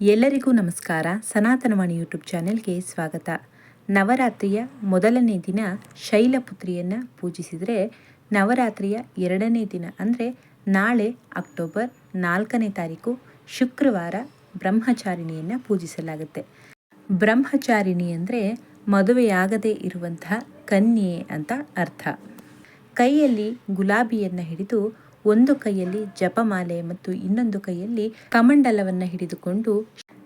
ಎಲ್ಲರಿಗೂ ನಮಸ್ಕಾರ. ಸನಾತನವಾಣಿ ಯೂಟ್ಯೂಬ್ ಚಾನೆಲ್ಗೆ ಸ್ವಾಗತ. ನವರಾತ್ರಿಯ ಮೊದಲನೇ ದಿನ ಶೈಲಪುತ್ರಿಯನ್ನು ಪೂಜಿಸಿದರೆ ನವರಾತ್ರಿಯ ಎರಡನೇ ದಿನ ಅಂದರೆ ನಾಳೆ ಅಕ್ಟೋಬರ್ ನಾಲ್ಕನೇ ತಾರೀಕು ಶುಕ್ರವಾರ ಬ್ರಹ್ಮಚಾರಿಣಿಯನ್ನು ಪೂಜಿಸಲಾಗುತ್ತೆ. ಬ್ರಹ್ಮಚಾರಿಣಿ ಅಂದರೆ ಮದುವೆಯಾಗದೇ ಇರುವಂತಹ ಕನ್ಯೆ ಅಂತ ಅರ್ಥ. ಕೈಯಲ್ಲಿ ಗುಲಾಬಿಯನ್ನು ಹಿಡಿದು ಒಂದು ಕೈಯಲ್ಲಿ ಜಪಮಾಲೆ ಮತ್ತು ಇನ್ನೊಂದು ಕೈಯಲ್ಲಿ ಕಮಂಡಲವನ್ನು ಹಿಡಿದುಕೊಂಡು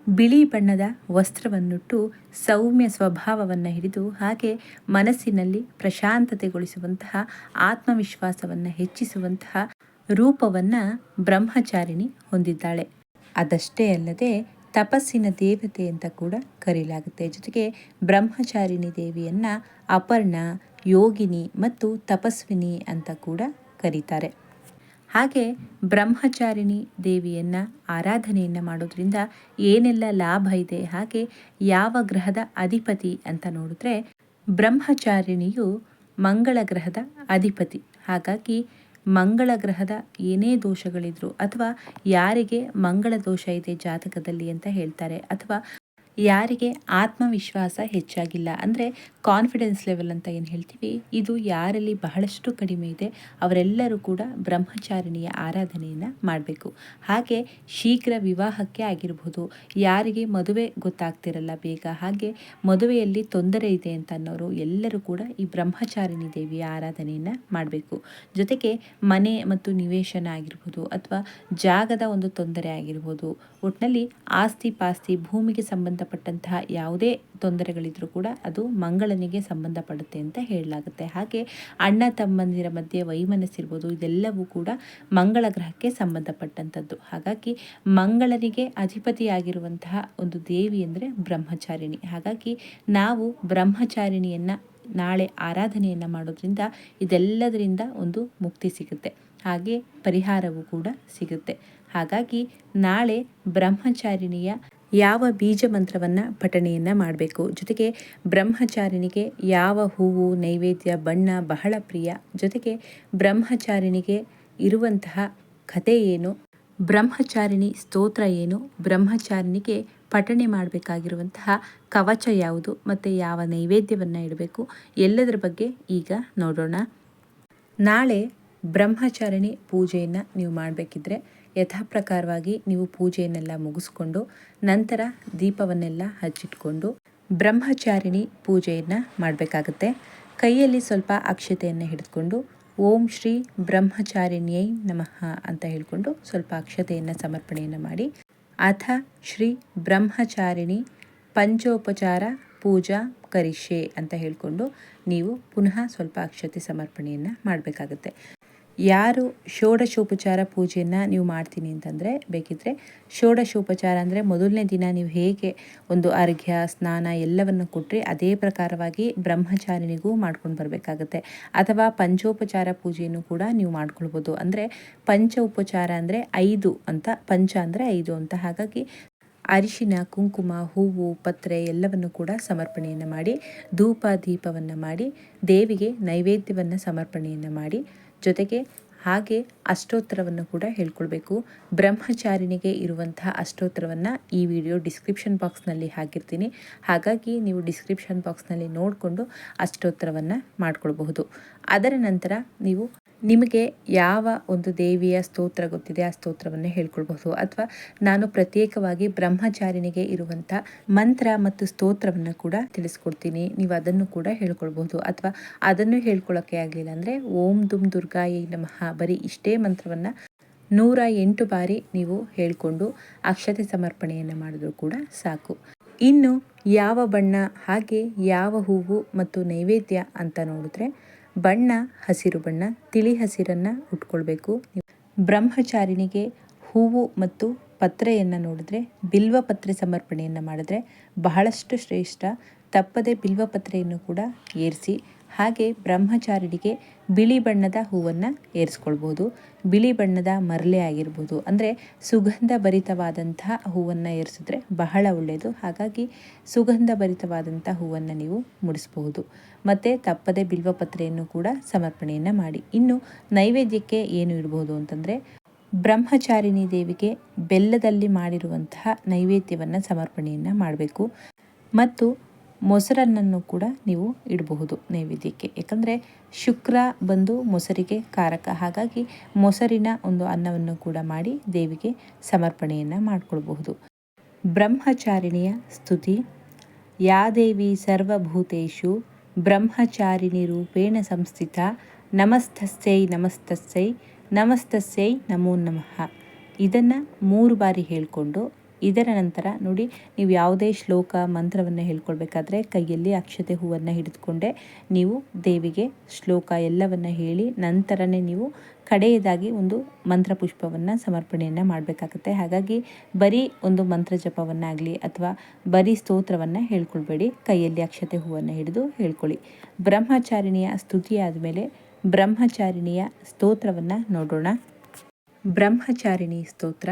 ಬಿಳಿ ಬಣ್ಣದ ವಸ್ತ್ರವನ್ನುಟ್ಟು ಸೌಮ್ಯ ಸ್ವಭಾವವನ್ನು ಹಿಡಿದು ಹಾಗೆ ಮನಸ್ಸಿನಲ್ಲಿ ಪ್ರಶಾಂತತೆಗೊಳಿಸುವಂತಹ ಆತ್ಮವಿಶ್ವಾಸವನ್ನು ಹೆಚ್ಚಿಸುವಂತಹ ರೂಪವನ್ನು ಬ್ರಹ್ಮಚಾರಿಣಿ ಹೊಂದಿದ್ದಾಳೆ. ಅದಷ್ಟೇ ಅಲ್ಲದೆ ತಪಸ್ಸಿನ ದೇವತೆ ಅಂತ ಕೂಡ ಕರೆಯಲಾಗುತ್ತೆ. ಜೊತೆಗೆ ಬ್ರಹ್ಮಚಾರಿಣಿ ದೇವಿಯನ್ನು ಅಪರ್ಣ, ಯೋಗಿನಿ ಮತ್ತು ತಪಸ್ವಿನಿ ಅಂತ ಕೂಡ ಕರೀತಾರೆ. ಹಾಗೆ ಬ್ರಹ್ಮಚಾರಿಣಿ ದೇವಿಯನ್ನು ಆರಾಧನೆಯನ್ನು ಮಾಡೋದ್ರಿಂದ ಏನೆಲ್ಲ ಲಾಭ ಇದೆ, ಹಾಗೆ ಯಾವ ಗ್ರಹದ ಅಧಿಪತಿ ಅಂತ ನೋಡಿದ್ರೆ ಬ್ರಹ್ಮಚಾರಿಣಿಯು ಮಂಗಳ ಗ್ರಹದ ಅಧಿಪತಿ. ಹಾಗಾಗಿ ಮಂಗಳ ಗ್ರಹದ ಏನೇ ದೋಷಗಳಿದ್ರು ಅಥವಾ ಯಾರಿಗೆ ಮಂಗಳ ದೋಷ ಇದೆ ಜಾತಕದಲ್ಲಿ ಅಂತ ಹೇಳ್ತಾರೆ ಅಥವಾ ಯಾರಿಗೆ ಆತ್ಮವಿಶ್ವಾಸ ಹೆಚ್ಚಾಗಿಲ್ಲ. ಅಂದರೆ ಕಾನ್ಫಿಡೆನ್ಸ್ ಲೆವೆಲ್ ಅಂತ ಏನು ಹೇಳ್ತೀವಿ? ಇದು ಯಾರಲ್ಲಿ ಬಹಳಷ್ಟು ಕಡಿಮೆ ಇದೆ, ಅವರೆಲ್ಲರೂ ಕೂಡ ಬ್ರಹ್ಮಚಾರಿಣಿಯ ಆರಾಧನೆಯನ್ನು ಮಾಡಬೇಕು. ಹಾಗೆ ಶೀಘ್ರ ವಿವಾಹಕ್ಕೆ ಆಗಿರ್ಬೋದು, ಯಾರಿಗೆ ಮದುವೆ ಗೊತ್ತಾಗ್ತಿರಲ್ಲ ಬೇಗ, ಹಾಗೆ ಮದುವೆಯಲ್ಲಿ ತೊಂದರೆ ಇದೆ ಅಂತ ಅನ್ನೋರು ಎಲ್ಲರೂ ಕೂಡ ಈ ಬ್ರಹ್ಮಚಾರಿಣಿ ದೇವಿಯ ಆರಾಧನೆಯನ್ನು ಮಾಡಬೇಕು. ಜೊತೆಗೆ ಮನೆ ಮತ್ತು ನಿವೇಶನ ಆಗಿರ್ಬೋದು, ಅಥವಾ ಜಾಗದ ಒಂದು ತೊಂದರೆ ಆಗಿರ್ಬೋದು ಒಟ್ಟಿನಲ್ಲಿ ಆಸ್ತಿ ಪಾಸ್ತಿ ಭೂಮಿಗೆ ಸಂಬಂಧ ಸಂಬಂಧಪಟ್ಟಂತಹ ಯಾವುದೇ ತೊಂದರೆಗಳಿದ್ರೂ ಕೂಡ ಅದು ಮಂಗಳನಿಗೆ ಸಂಬಂಧಪಡುತ್ತೆ ಅಂತ ಹೇಳಲಾಗುತ್ತೆ. ಹಾಗೆ ಅಣ್ಣ ತಮ್ಮಂದಿರ ಮಧ್ಯೆ ವೈಮನಸ್ಸಿರ್ಬೋದು, ಇದೆಲ್ಲವೂ ಕೂಡ ಮಂಗಳ ಗ್ರಹಕ್ಕೆ ಸಂಬಂಧಪಟ್ಟಂಥದ್ದು. ಹಾಗಾಗಿ ಮಂಗಳನಿಗೆ ಅಧಿಪತಿಯಾಗಿರುವಂತಹ ಒಂದು ದೇವಿ ಅಂದರೆ ಬ್ರಹ್ಮಚಾರಿಣಿ. ಹಾಗಾಗಿ ನಾವು ಬ್ರಹ್ಮಚಾರಿಣಿಯನ್ನು ನಾಳೆ ಆರಾಧನೆಯನ್ನು ಮಾಡೋದ್ರಿಂದ ಇದೆಲ್ಲದರಿಂದ ಒಂದು ಮುಕ್ತಿ ಸಿಗುತ್ತೆ. ಹಾಗೆ ಪರಿಹಾರವೂ ಕೂಡ ಸಿಗುತ್ತೆ. ಹಾಗಾಗಿ ನಾಳೆ ಬ್ರಹ್ಮಚಾರಿಣಿಯ ಯಾವ ಬೀಜ ಮಂತ್ರವನ್ನು ಪಠಣೆಯನ್ನು ಮಾಡಬೇಕು? ಜೊತೆಗೆ ಬ್ರಹ್ಮಚಾರಿಣಿಗೆ ಯಾವ ಹೂವು, ನೈವೇದ್ಯ, ಬಣ್ಣ ಬಹಳ ಪ್ರಿಯ? ಜೊತೆಗೆ ಬ್ರಹ್ಮಚಾರಿಣಿಗೆ ಇರುವಂತಹ ಕಥೆ ಏನು? ಬ್ರಹ್ಮಚಾರಿಣಿ ಸ್ತೋತ್ರ ಏನು? ಬ್ರಹ್ಮಚಾರಿಣಿಗೆ ಪಠಣೆ ಮಾಡಬೇಕಾಗಿರುವಂತಹ ಕವಚ ಯಾವುದು? ಮತ್ತು ಯಾವ ನೈವೇದ್ಯವನ್ನು ಇಡಬೇಕು? ಎಲ್ಲದರ ಬಗ್ಗೆ ಈಗ ನೋಡೋಣ. ನಾಳೆ ಬ್ರಹ್ಮಚಾರಿಣಿ ಪೂಜೆಯನ್ನು ನೀವು ಮಾಡಬೇಕಿದ್ರೆ ಯಥಾ ಪ್ರಕಾರವಾಗಿ ನೀವು ಪೂಜೆಯನ್ನೆಲ್ಲ ಮುಗಿಸ್ಕೊಂಡು ನಂತರ ದೀಪವನ್ನೆಲ್ಲ ಹಚ್ಚಿಟ್ಕೊಂಡು ಬ್ರಹ್ಮಚಾರಿಣಿ ಪೂಜೆಯನ್ನು ಮಾಡಬೇಕಾಗತ್ತೆ. ಕೈಯಲ್ಲಿ ಸ್ವಲ್ಪ ಅಕ್ಷತೆಯನ್ನು ಹಿಡಿದುಕೊಂಡು ಓಂ ಶ್ರೀ ಬ್ರಹ್ಮಚಾರಿಣ್ಯೈ ನಮಃ ಅಂತ ಹೇಳಿಕೊಂಡು ಸ್ವಲ್ಪ ಅಕ್ಷತೆಯನ್ನು ಸಮರ್ಪಣೆಯನ್ನು ಮಾಡಿ. ಅಥ ಶ್ರೀ ಬ್ರಹ್ಮಚಾರಿಣಿ ಪಂಚೋಪಚಾರ ಪೂಜಾ ಕರಿಷೆ ಅಂತ ಹೇಳಿಕೊಂಡು ನೀವು ಪುನಃ ಸ್ವಲ್ಪ ಅಕ್ಷತೆ ಸಮರ್ಪಣೆಯನ್ನು ಮಾಡಬೇಕಾಗತ್ತೆ. ಯಾರು ಷೋಡಶೋಪಚಾರ ಪೂಜೆಯನ್ನು ನೀವು ಮಾಡ್ತೀನಿ ಅಂತಂದರೆ ಬೇಕಿದ್ದರೆ ಷೋಡಶೋಪಚಾರ ಅಂದರೆ ಮೊದಲನೇ ದಿನ ನೀವು ಹೇಗೆ ಒಂದು ಅರ್ಘ್ಯ, ಸ್ನಾನ ಎಲ್ಲವನ್ನು ಕೊಟ್ಟರೆ ಅದೇ ಪ್ರಕಾರವಾಗಿ ಬ್ರಹ್ಮಚಾರಿನಿಗೂ ಮಾಡ್ಕೊಂಡು ಬರಬೇಕಾಗತ್ತೆ. ಅಥವಾ ಪಂಚೋಪಚಾರ ಪೂಜೆಯನ್ನು ಕೂಡ ನೀವು ಮಾಡ್ಕೊಳ್ಬೋದು. ಅಂದರೆ ಪಂಚ ಉಪಚಾರ ಅಂದರೆ ಐದು ಅಂತ, ಪಂಚ ಅಂದರೆ ಐದು ಅಂತ. ಹಾಗಾಗಿ ಅರಿಶಿನ, ಕುಂಕುಮ, ಹೂವು, ಪತ್ರೆ ಎಲ್ಲವನ್ನು ಕೂಡ ಸಮರ್ಪಣೆಯನ್ನು ಮಾಡಿ, ಧೂಪ, ದೀಪವನ್ನು ಮಾಡಿ, ದೇವಿಗೆ ನೈವೇದ್ಯವನ್ನು ಸಮರ್ಪಣೆಯನ್ನು ಮಾಡಿ ಜೊತೆಗೆ ಹಾಗೆ ಅಷ್ಟೋತ್ತರವನ್ನು ಕೂಡ ಹೇಳ್ಕೊಳ್ಬೇಕು. ಬ್ರಹ್ಮಚಾರಿಣಿಗೆ ಇರುವಂತಹ ಅಷ್ಟೋತ್ತರವನ್ನು ಈ ವಿಡಿಯೋ ಡಿಸ್ಕ್ರಿಪ್ಷನ್ ಬಾಕ್ಸ್ನಲ್ಲಿ ಹಾಕಿರ್ತೀನಿ. ಹಾಗಾಗಿ ನೀವು ಡಿಸ್ಕ್ರಿಪ್ಷನ್ ಬಾಕ್ಸ್ನಲ್ಲಿ ನೋಡಿಕೊಂಡು ಅಷ್ಟೋತ್ತರವನ್ನು ಮಾಡಿಕೊಳ್ಬಹುದು. ಅದರ ನಂತರ ನೀವು ನಿಮಗೆ ಯಾವ ಒಂದು ದೇವಿಯ ಸ್ತೋತ್ರ ಗೊತ್ತಿದೆ, ಆ ಸ್ತೋತ್ರವನ್ನು ಹೇಳ್ಕೊಳ್ಬಹುದು. ಅಥವಾ ನಾನು ಪ್ರತ್ಯೇಕವಾಗಿ ಬ್ರಹ್ಮಚಾರಿನಿಗೆ ಇರುವಂಥ ಮಂತ್ರ ಮತ್ತು ಸ್ತೋತ್ರವನ್ನು ಕೂಡ ತಿಳಿಸ್ಕೊಡ್ತೀನಿ. ನೀವು ಅದನ್ನು ಕೂಡ ಹೇಳ್ಕೊಳ್ಬಹುದು. ಅಥವಾ ಅದನ್ನು ಹೇಳ್ಕೊಳ್ಳೋಕೆ ಆಗಲಿಲ್ಲ ಅಂದರೆ ಓಂ ದುಮ್ ದುರ್ಗಾಯಿ ನಮಃ ಬರೀ ಇಷ್ಟೇ ಮಂತ್ರವನ್ನು ನೂರ ಎಂಟು ಬಾರಿ ನೀವು ಹೇಳಿಕೊಂಡು ಅಕ್ಷತೆ ಸಮರ್ಪಣೆಯನ್ನು ಮಾಡಿದ್ರು ಕೂಡ ಸಾಕು. ಇನ್ನು ಯಾವ ಬಣ್ಣ ಹಾಗೆ ಯಾವ ಹೂವು ಮತ್ತು ನೈವೇದ್ಯ ಅಂತ ನೋಡಿದ್ರೆ ಬಣ್ಣ, ಹಸಿರು ಬಣ್ಣ, ತಿಳಿ ಹಸಿರನ್ನು ಉಟ್ಕೊಳ್ಬೇಕು. ಬ್ರಹ್ಮಚಾರಿಣಿಗೆ ಹೂವು ಮತ್ತು ಪತ್ರೆಯನ್ನು ನೋಡಿದ್ರೆ, ಬಿಲ್ವ ಪತ್ರೆ ಸಮರ್ಪಣೆಯನ್ನು ಮಾಡಿದ್ರೆ ಬಹಳಷ್ಟು ಶ್ರೇಷ್ಠ. ತಪ್ಪದೆ ಬಿಲ್ವ ಪತ್ರೆಯನ್ನು ಕೂಡ ಏರಿಸಿ, ಹಾಗೆ ಬ್ರಹ್ಮಚಾರಿಣಿಗೆ ಬಿಳಿ ಬಣ್ಣದ ಹೂವನ್ನು ಏರಿಸ್ಕೊಳ್ಬೋದು. ಬಿಳಿ ಬಣ್ಣದ ಮರಳೆ ಆಗಿರ್ಬೋದು. ಅಂದರೆ ಸುಗಂಧ ಭರಿತವಾದಂತಹ ಹೂವನ್ನು ಏರಿಸಿದ್ರೆ ಬಹಳ ಒಳ್ಳೆಯದು ಹಾಗಾಗಿ ಸುಗಂಧ ಭರಿತವಾದಂಥ ಹೂವನ್ನು ನೀವು ಮುಡಿಸ್ಬಹುದು ಮತ್ತು ತಪ್ಪದೆ ಬಿಲ್ವಪತ್ರೆಯನ್ನು ಕೂಡ ಸಮರ್ಪಣೆಯನ್ನು ಮಾಡಿ. ಇನ್ನು ನೈವೇದ್ಯಕ್ಕೆ ಏನು ಇಡ್ಬೋದು ಅಂತಂದರೆ ಬ್ರಹ್ಮಚಾರಿಣಿ ದೇವಿಗೆ ಬೆಲ್ಲದಲ್ಲಿ ಮಾಡಿರುವಂತಹ ನೈವೇದ್ಯವನ್ನು ಸಮರ್ಪಣೆಯನ್ನು ಮಾಡಬೇಕು. ಮತ್ತು ಮೊಸರನ್ನನ್ನು ಕೂಡ ನೀವು ಇಡಬಹುದು ನೈವೇದ್ಯಕ್ಕೆ. ಯಾಕಂದರೆ ಶುಕ್ರ ಬಂದು ಮೊಸರಿಗೆ ಕಾರಕ. ಹಾಗಾಗಿ ಮೊಸರಿನ ಒಂದು ಅನ್ನವನ್ನು ಕೂಡ ಮಾಡಿ ದೇವಿಗೆ ಸಮರ್ಪಣೆಯನ್ನು ಮಾಡಿಕೊಳ್ಬಹುದು. ಬ್ರಹ್ಮಚಾರಿಣಿಯ ಸ್ತುತಿ. ಯಾದೇವಿ ಸರ್ವಭೂತೇಶು ಬ್ರಹ್ಮಚಾರಿಣಿ ರೂಪೇಣ ಸಂಸ್ಥಿತ. ನಮಸ್ತಸ್ಯೈ ನಮಸ್ತಸ್ಯೈ ನಮಸ್ತಸ್ಯೈ, ನಮೋ ನಮಃ. ಇದನ್ನು ಮೂರು ಬಾರಿ ಹೇಳಿಕೊಂಡು ಇದರ ನಂತರ ನೋಡಿ, ನೀವು ಯಾವುದೇ ಶ್ಲೋಕ, ಮಂತ್ರವನ್ನು ಹೇಳ್ಕೊಳ್ಬೇಕಾದ್ರೆ ಕೈಯಲ್ಲಿ ಅಕ್ಷತೆ ಹೂವನ್ನು ಹಿಡಿದುಕೊಂಡೆ ನೀವು ದೇವಿಗೆ ಶ್ಲೋಕ ಎಲ್ಲವನ್ನು ಹೇಳಿ ನಂತರನೇ ನೀವು ಕಡೆಯದಾಗಿ ಒಂದು ಮಂತ್ರ ಪುಷ್ಪವನ್ನು ಸಮರ್ಪಣೆಯನ್ನು ಮಾಡಬೇಕಾಗುತ್ತೆ. ಹಾಗಾಗಿ ಬರೀ ಒಂದು ಮಂತ್ರ ಜಪವನ್ನಾಗಲಿ ಅಥವಾ ಬರೀ ಸ್ತೋತ್ರವನ್ನು ಹೇಳ್ಕೊಳ್ಬೇಡಿ. ಕೈಯಲ್ಲಿ ಅಕ್ಷತೆ ಹೂವನ್ನು ಹಿಡಿದು ಹೇಳ್ಕೊಳ್ಳಿ. ಬ್ರಹ್ಮಚಾರಿಣಿಯ ಸ್ತುತಿ ಆದಮೇಲೆ ಬ್ರಹ್ಮಚಾರಿಣಿಯ ಸ್ತೋತ್ರವನ್ನು ನೋಡೋಣ. ಬ್ರಹ್ಮಚಾರಿಣಿ ಸ್ತೋತ್ರ.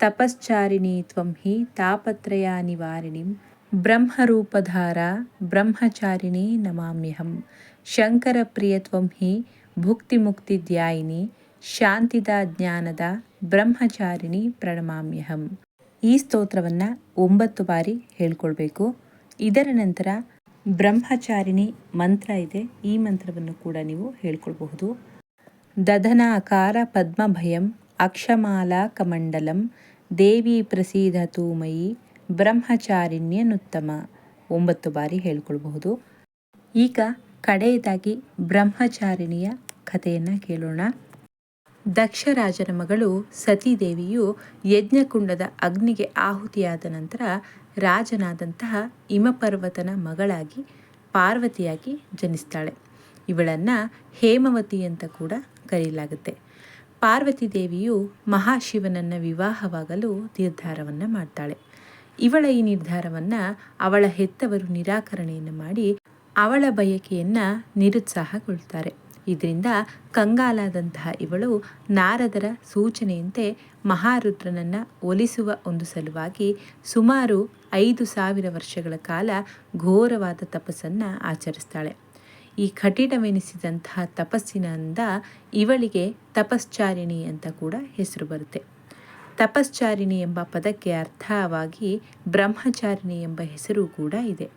ತಪಶ್ಚಾರಿಣಿ ತ್ವಂ ಹಿ ತಾಪತ್ರಯ ನಿವಾರಿಣಿಂ ಬ್ರಹ್ಮರೂಪಧಾರ ಬ್ರಹ್ಮಚಾರಿಣಿ ನಮಾಮ್ಯಹಂ ಶಂಕರಪ್ರಿಯ ತ್ವಂ ಹಿ ಭುಕ್ತಿ ಮುಕ್ತಿ ಧ್ಯಾಯಿನಿ ಶಾಂತಿದ ಜ್ಞಾನದ ಬ್ರಹ್ಮಚಾರಿಣಿ ಪ್ರಣಮಾಮ್ಯಹಂ. ಈ ಸ್ತೋತ್ರವನ್ನು ಒಂಬತ್ತು ಬಾರಿ ಹೇಳ್ಕೊಳ್ಬೇಕು. ಇದರ ನಂತರ ಬ್ರಹ್ಮಚಾರಿಣಿ ಮಂತ್ರ ಇದೆ. ಈ ಮಂತ್ರವನ್ನು ಕೂಡ ನೀವು ಹೇಳ್ಕೊಳ್ಬಹುದು. ದಧನಾಕಾರ ಪದ್ಮಭಯಂ ಅಕ್ಷಮಾಲಾ ಕಮಂಡಲಂ ದೇವಿ ಪ್ರಸೀದತು ತೂಮಯಿ ಬ್ರಹ್ಮಚಾರಿಣ್ಯನುತ್ತಮ ಒಂಬತ್ತು ಬಾರಿ ಹೇಳ್ಕೊಳ್ಬಹುದು. ಈಗ ಕಡೆಯದಾಗಿ ಬ್ರಹ್ಮಚಾರಿಣಿಯ ಕಥೆಯನ್ನು ಕೇಳೋಣ. ದಕ್ಷರಾಜನ ಮಗಳು ಸತೀದೇವಿಯು ಯಜ್ಞಕುಂಡದ ಅಗ್ನಿಗೆ ಆಹುತಿಯಾದ ನಂತರ ರಾಜನಾದಂತಹ ಹಿಮಪರ್ವತನ ಮಗಳಾಗಿ ಪಾರ್ವತಿಯಾಗಿ ಜನಿಸ್ತಾಳೆ. ಇವಳನ್ನು ಹೇಮವತಿ ಅಂತ ಕೂಡ ಕರೆಯಲಾಗುತ್ತೆ ಪಾರ್ವತಿ ದೇವಿಯು ಮಹಾಶಿವನನ್ನು ವಿವಾಹವಾಗಲು ನಿರ್ಧಾರವನ್ನು ಮಾಡ್ತಾಳೆ. ಇವಳ ಈ ನಿರ್ಧಾರವನ್ನು ಅವಳ ಹೆತ್ತವರು ನಿರಾಕರಣೆಯನ್ನು ಮಾಡಿ ಅವಳ ಬಯಕೆಯನ್ನು ನಿರುತ್ಸಾಹಗೊಳ್ತಾರೆ. ಇದರಿಂದ ಕಂಗಾಲಾದಂತಹ ಇವಳು ನಾರದರ ಸೂಚನೆಯಂತೆ ಮಹಾರುದ್ರನನ್ನು ಒಲಿಸುವ ಒಂದು ಸಲುವಾಗಿ ಸುಮಾರು ಐದು ಸಾವಿರ ವರ್ಷಗಳ ಕಾಲ ಘೋರವಾದ ತಪಸ್ಸನ್ನು ಆಚರಿಸ್ತಾಳೆ. ಈ ಕಠಿಣವೆನಿಸಿದಂತಹ ತಪಸ್ಸಿನಿಂದ ಇವಳಿಗೆ ತಪಶ್ಚಾರಿಣಿ ಅಂತ ಕೂಡ ಹೆಸರು ಬರುತ್ತೆ. ತಪಶ್ಚಾರಿಣಿ ಎಂಬ ಪದಕ್ಕೆ ಅರ್ಥವಾಗಿ ಬ್ರಹ್ಮಚಾರಿಣಿ ಎಂಬ ಹೆಸರು ಕೂಡ ಇದೆ.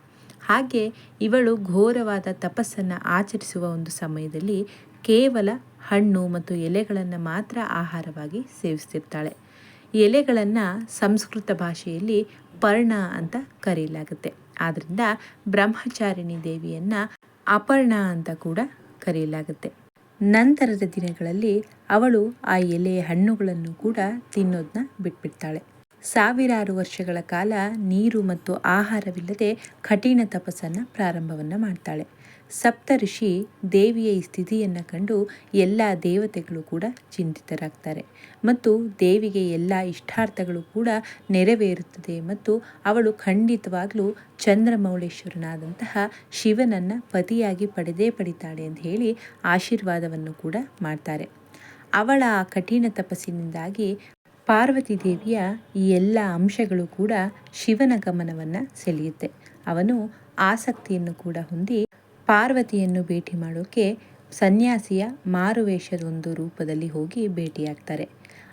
ಹಾಗೆ ಇವಳು ಘೋರವಾದ ತಪಸ್ಸನ್ನು ಆಚರಿಸುವ ಒಂದು ಸಮಯದಲ್ಲಿ ಕೇವಲ ಹಣ್ಣು ಮತ್ತು ಎಲೆಗಳನ್ನು ಮಾತ್ರ ಆಹಾರವಾಗಿ ಸೇವಿಸ್ತಿರ್ತಾಳೆ. ಎಲೆಗಳನ್ನು ಸಂಸ್ಕೃತ ಭಾಷೆಯಲ್ಲಿ ಪರ್ಣ ಅಂತ ಕರೆಯಲಾಗುತ್ತೆ. ಆದ್ದರಿಂದ ಬ್ರಹ್ಮಚಾರಿಣಿ ದೇವಿಯನ್ನು ಅಪರ್ಣ ಅಂತ ಕೂಡ ಕರೆಯಲಾಗುತ್ತೆ. ನಂತರದ ದಿನಗಳಲ್ಲಿ ಅವಳು ಆ ಎಲೆ ಹಣ್ಣುಗಳನ್ನು ಕೂಡ ತಿನ್ನೋದನ್ನ ಬಿಟ್ಬಿಡ್ತಾಳೆ. ಸಾವಿರಾರು ವರ್ಷಗಳ ಕಾಲ ನೀರು ಮತ್ತು ಆಹಾರವಿಲ್ಲದೆ ಕಠಿಣ ತಪಸ್ಸನ್ನು ಪ್ರಾರಂಭವನ್ನು ಮಾಡ್ತಾಳೆ. ಸಪ್ತ ಋಷಿ ದೇವಿಯ ಈ ಸ್ಥಿತಿಯನ್ನು ಕಂಡು ಎಲ್ಲ ದೇವತೆಗಳು ಕೂಡ ಚಿಂತಿತರಾಗ್ತಾರೆ. ಮತ್ತು ದೇವಿಗೆ ಎಲ್ಲ ಇಷ್ಟಾರ್ಥಗಳು ಕೂಡ ನೆರವೇರುತ್ತದೆ ಮತ್ತು ಅವಳು ಖಂಡಿತವಾಗಲೂ ಚಂದ್ರಮೌಳೇಶ್ವರನಾದಂತಹ ಶಿವನನ್ನು ಪತಿಯಾಗಿ ಪಡೆದೇ ಪಡಿತಾಳೆ ಅಂತ ಹೇಳಿ ಆಶೀರ್ವಾದವನ್ನು ಕೂಡ ಮಾಡ್ತಾರೆ. ಅವಳ ಆ ಕಠಿಣ ತಪಸ್ಸಿನಿಂದಾಗಿ ಪಾರ್ವತಿ ದೇವಿಯ ಈ ಎಲ್ಲ ಅಂಶಗಳು ಕೂಡ ಶಿವನ ಗಮನವನ್ನು ಸೆಳೆಯುತ್ತೆ. ಅವನು ಆಸಕ್ತಿಯನ್ನು ಕೂಡ ಹೊಂದಿ ಪಾರ್ವತಿಯನ್ನು ಭೇಟಿ ಮಾಡೋಕ್ಕೆ ಸನ್ಯಾಸಿಯ ಮಾರುವೇಷದ ಒಂದು ರೂಪದಲ್ಲಿ ಹೋಗಿ ಭೇಟಿಯಾಗ್ತಾರೆ.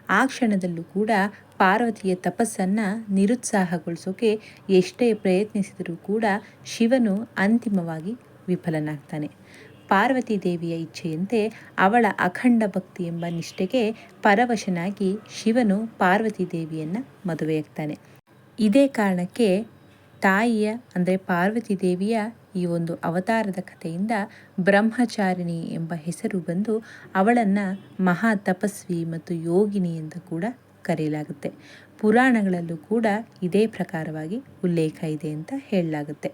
ಆ ಕ್ಷಣದಲ್ಲೂ ಕೂಡ ಪಾರ್ವತಿಯ ತಪಸ್ಸನ್ನು ನಿರುತ್ಸಾಹಗೊಳಿಸೋಕೆ ಎಷ್ಟೇ ಪ್ರಯತ್ನಿಸಿದರೂ ಕೂಡ ಶಿವನು ಅಂತಿಮವಾಗಿ ವಿಫಲನಾಗ್ತಾನೆ. ಪಾರ್ವತಿ ದೇವಿಯ ಇಚ್ಛೆಯಂತೆ ಅವಳ ಅಖಂಡ ಭಕ್ತಿ ಎಂಬ ನಿಷ್ಠೆಗೆ ಪರವಶನಾಗಿ ಶಿವನು ಪಾರ್ವತಿ ದೇವಿಯನ್ನು ಮದುವೆಯಾಗ್ತಾನೆ. ಇದೇ ಕಾರಣಕ್ಕೆ ತಾಯಿಯ, ಅಂದರೆ ಪಾರ್ವತಿ ದೇವಿಯ ಈ ಒಂದು ಅವತಾರದ ಕಥೆಯಿಂದ ಬ್ರಹ್ಮಚಾರಿಣಿ ಎಂಬ ಹೆಸರು ಬಂದು ಅವಳನ್ನು ಮಹಾ ತಪಸ್ವಿ ಮತ್ತು ಯೋಗಿನಿ ಎಂದು ಕೂಡ ಕರೆಯಲಾಗುತ್ತೆ. ಪುರಾಣಗಳಲ್ಲೂ ಕೂಡ ಇದೇ ಪ್ರಕಾರವಾಗಿ ಉಲ್ಲೇಖ ಇದೆ ಅಂತ ಹೇಳಲಾಗುತ್ತೆ.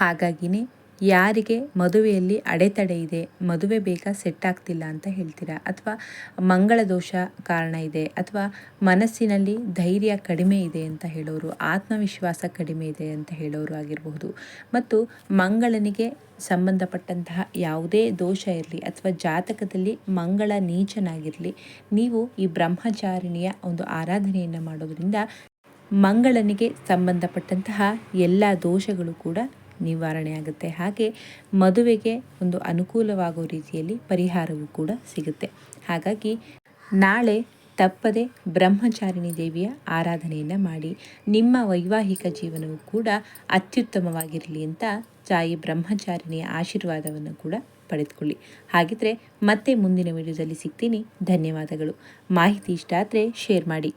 ಹಾಗಾಗಿನೇ ಯಾರಿಗೆ ಮದುವೆಯಲ್ಲಿ ಅಡೆತಡೆ ಇದೆ, ಮದುವೆ ಬೇಗ ಸೆಟ್ ಆಗ್ತಿಲ್ಲ ಅಂತ ಹೇಳ್ತೀರಾ? ಅಥವಾ ಮಂಗಳ ದೋಷ ಕಾರಣ ಇದೆ, ಅಥವಾ ಮನಸ್ಸಿನಲ್ಲಿ ಧೈರ್ಯ ಕಡಿಮೆ ಇದೆ ಅಂತ ಹೇಳೋರು, ಆತ್ಮವಿಶ್ವಾಸ ಕಡಿಮೆ ಇದೆ ಅಂತ ಹೇಳೋರು ಆಗಿರಬಹುದು. ಮತ್ತು ಮಂಗಳನಿಗೆ ಸಂಬಂಧಪಟ್ಟಂತಹ ಯಾವುದೇ ದೋಷ ಇರಲಿ ಅಥವಾ ಜಾತಕದಲ್ಲಿ ಮಂಗಳ ನೀಚನಾಗಿರಲಿ, ನೀವು ಈ ಬ್ರಹ್ಮಚಾರಿಣಿಯ ಒಂದು ಆರಾಧನೆಯನ್ನು ಮಾಡೋದರಿಂದ ಮಂಗಳನಿಗೆ ಸಂಬಂಧಪಟ್ಟಂತಹ ಎಲ್ಲ ದೋಷಗಳು ಕೂಡ ನಿವಾರಣೆ ಆಗುತ್ತೆ. ಹಾಗೆ ಮದುವೆಗೆ ಒಂದು ಅನುಕೂಲವಾಗೋ ರೀತಿಯಲ್ಲಿ ಪರಿಹಾರವೂ ಕೂಡ ಸಿಗುತ್ತೆ. ಹಾಗಾಗಿ ನಾಳೆ ತಪ್ಪದೆ ಬ್ರಹ್ಮಚಾರಿಣಿ ದೇವಿಯ ಆರಾಧನೆಯನ್ನು ಮಾಡಿ ನಿಮ್ಮ ವೈವಾಹಿಕ ಜೀವನವು ಕೂಡ ಅತ್ಯುತ್ತಮವಾಗಿರಲಿ ಅಂತ ತಾಯಿ ಬ್ರಹ್ಮಚಾರಿಣಿಯ ಆಶೀರ್ವಾದವನ್ನು ಕೂಡ ಪಡೆದುಕೊಳ್ಳಿ. ಹಾಗಿದ್ರೆ ಮತ್ತೆ ಮುಂದಿನ ವಿಡಿಯೋದಲ್ಲಿ ಸಿಗ್ತೀನಿ. ಧನ್ಯವಾದಗಳು. ಮಾಹಿತಿ ಇಷ್ಟ ಆದರೆ ಶೇರ್ ಮಾಡಿ.